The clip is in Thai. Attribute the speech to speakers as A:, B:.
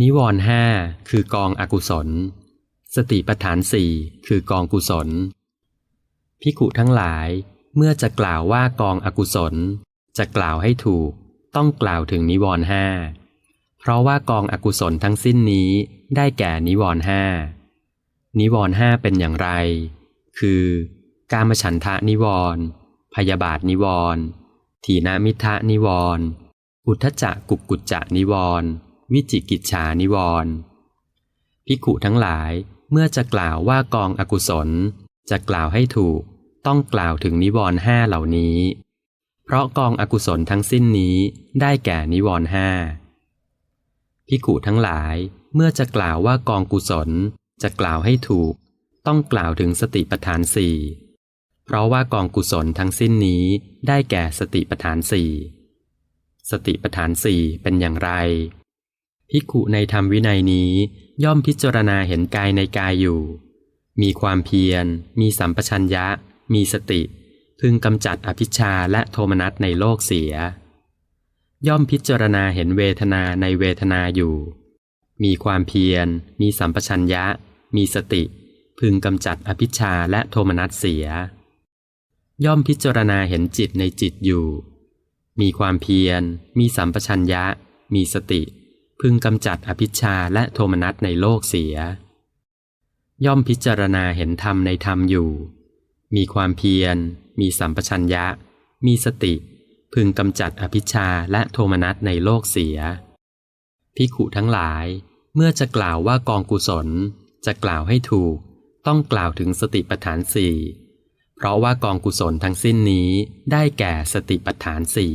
A: นิวรณ์ห้าคือกองอกุศล สติปัฏฐานสี่คือกองกุศล พิกุทั้งหลายเมื่อจะกล่าวว่ากองอกุศล จะกล่าวให้ถูก ต้องกล่าวถึงนิวรณ์ห้าเพราะว่ากองอกุศลทั้งสิ้นนี้ได้แก่นิวรณ์ห้านิวรณ์ห้าเป็นอย่างไร คือ การมฉันทะนิวรณ์พยาบาทนิวรณ์ถีนามิทะนิวรณ์อุทธจักกุกกุจจะนิวรณ์ วิจิกิจฉานิวรณ์ภิกุทั้งหลายเมื่อจะกล่าวว่ากองอกุศล จะกล่าวให้ถูก ต้องกล่าวถึงนิวรณ์ห้าเหล่านี้ เพราะกองอกุศลทั้งสิ้นนี้ได้แก่นิวรณ์ห้าภิกุทั้งหลายเมื่อจะกล่าวว่ากองกุศล จะกล่าวให้ถูก ต้องกล่าวถึงสติปัฏฐานสี่เพราะว่ากองกุศลทั้งสิ้นนี้ได้แก่สติปัฏฐานสี่สติปัฏฐานสี่เป็นอย่างไร ภิกขุในธรรมวินัยนี้ ย่อมพิจารณาเห็นกายในกายอยู่ มีความเพียร มีสัมปชัญญะ มีสติ พึงกำจัดอภิชาและโทมนัสในโลกเสีย ย่อมพิจารณาเห็นเวทนาในเวทนาอยู่ มีความเพียร มีสัมปชัญญะ มีสติ พึงกำจัดอภิชาและโทมนัสเสีย ย่อมพิจารณาเห็นจิตในจิตอยู่ มีความเพียร มีสัมปชัญญะ มีสติ พึงกำจัดอภิชาและโทมนัสในโลกเสีย ย่อมพิจารณาเห็นธรรมในธรรมอยู่ มีความเพียร มีสัมปชัญญะ มีสติ พึงกำจัดอภิชาและโทมนัสในโลกเสียภิขุทั้งหลาย เมื่อจะกล่าวว่ากองกุศล จะกล่าวให้ถูก ต้องกล่าวถึงสติปัฏฐานสี่เพราะว่ากองกุศลทั้งสิ้นนี้ได้แก่สติปัฏฐานสี่